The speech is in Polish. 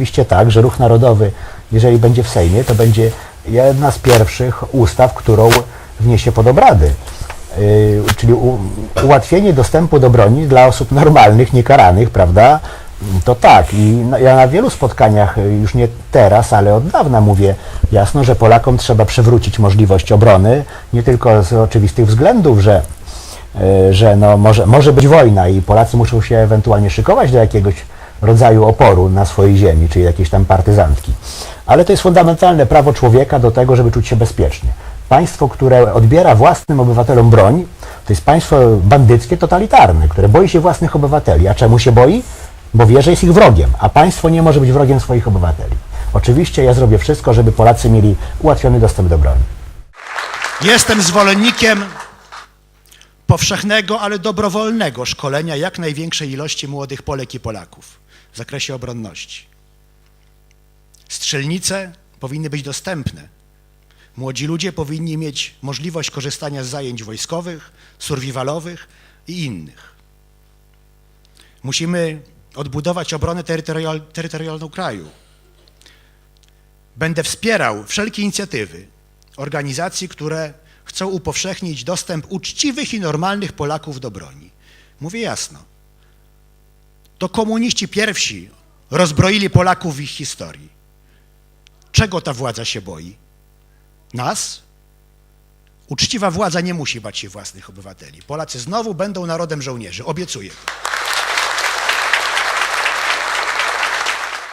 rzeczywiście tak, że ruch narodowy, jeżeli będzie w Sejmie, to będzie jedna z pierwszych ustaw, którą wniesie pod obrady. Yy, czyli u, ułatwienie dostępu do broni dla osób normalnych, niekaranych, prawda? To tak. I na, ja na wielu spotkaniach, y, już nie teraz, ale od dawna mówię jasno, że Polakom trzeba przywrócić możliwość obrony, nie tylko z oczywistych względów, że y, że no może, może być wojna i Polacy muszą się ewentualnie szykować do jakiegoś rodzaju oporu na swojej ziemi, czyli jakiejś tam partyzantki. Ale to jest fundamentalne prawo człowieka do tego, żeby czuć się bezpiecznie. Państwo, które odbiera własnym obywatelom broń, to jest państwo bandyckie, totalitarne, które boi się własnych obywateli. A czemu się boi? Bo wie, że jest ich wrogiem, a państwo nie może być wrogiem swoich obywateli. Oczywiście ja zrobię wszystko, żeby Polacy mieli ułatwiony dostęp do broni. Jestem zwolennikiem powszechnego, ale dobrowolnego szkolenia jak największej ilości młodych Polek i Polaków w zakresie obronności. Strzelnice powinny być dostępne. Młodzi ludzie powinni mieć możliwość korzystania z zajęć wojskowych, survivalowych i innych. Musimy odbudować obronę terytorial, terytorialną kraju. Będę wspierał wszelkie inicjatywy organizacji, które chcą upowszechnić dostęp uczciwych i normalnych Polaków do broni. Mówię jasno. To komuniści pierwsi rozbroili Polaków w ich historii. Czego ta władza się boi? Nas? Uczciwa władza nie musi bać się własnych obywateli. Polacy znowu będą narodem żołnierzy. Obiecuję.